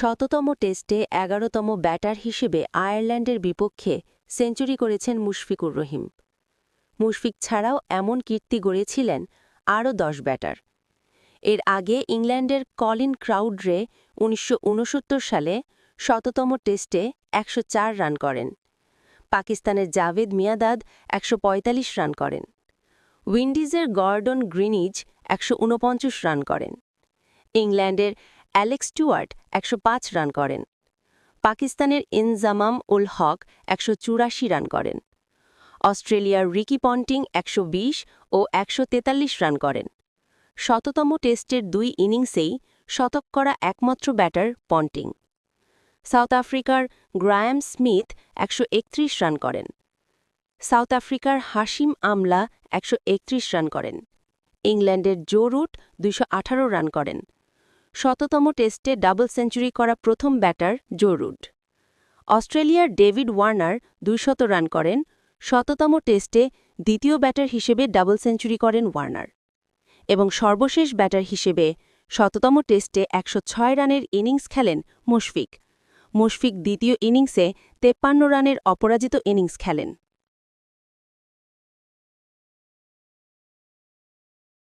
শততম টেস্টে এগারোতম ব্যাটার হিসেবে আয়ারল্যান্ডের বিপক্ষে সেঞ্চুরি করেছেন মুশফিকুর রহিম। মুশফিক ছাড়াও এমন কীর্তি গড়েছিলেন আরও দশ ব্যাটার। এর আগে ইংল্যান্ডের কলিন ক্রাউডরে উনিশশো উনসত্তর সালে শততম টেস্টে একশো চার রান করেন। পাকিস্তানের জাভেদ মিয়াদাদ একশো পঁয়তাল্লিশ রান করেন। উইন্ডিজের গর্ডন গ্রিনিজ একশো ঊনপঞ্চাশ রান করেন। ইংল্যান্ডের অ্যালেক্স স্টুয়ার্ট একশো পাঁচ রান করেন। পাকিস্তানের ইনজামাম উল হক একশো চুরাশি রান করেন। অস্ট্রেলিয়ার রিকি পন্টিং একশো বিশ ও একশো তেতাল্লিশ রান করেন। শততম টেস্টের দুই ইনিংসেই শতক করা একমাত্র ব্যাটার পন্টিং। সাউথ আফ্রিকার গ্রায়াম স্মিথ একশো একত্রিশ রান করেন। সাউথ আফ্রিকার হাশিম আমলা একশো একত্রিশ রান করেন। ইংল্যান্ডের জো রুট দুইশ আঠারো রান করেন। শততম টেস্টে ডাবল সেঞ্চুরি করা প্রথম ব্যাটার জো রুট অস্ট্রেলিয়ার ডেভিড ওয়ার্নার দুইশত রান করেন, শততম টেস্টে দ্বিতীয় ব্যাটার হিসেবে ডাবল সেঞ্চুরি করেন ওয়ার্নার এবং সর্বশেষ ব্যাটার হিসেবে শততম টেস্টে একশ ছয় রানের ইনিংস খেলেন মুশফিক। মুশফিক দ্বিতীয় ইনিংসে তেপ্পান্ন রানের অপরাজিত ইনিংস খেলেন।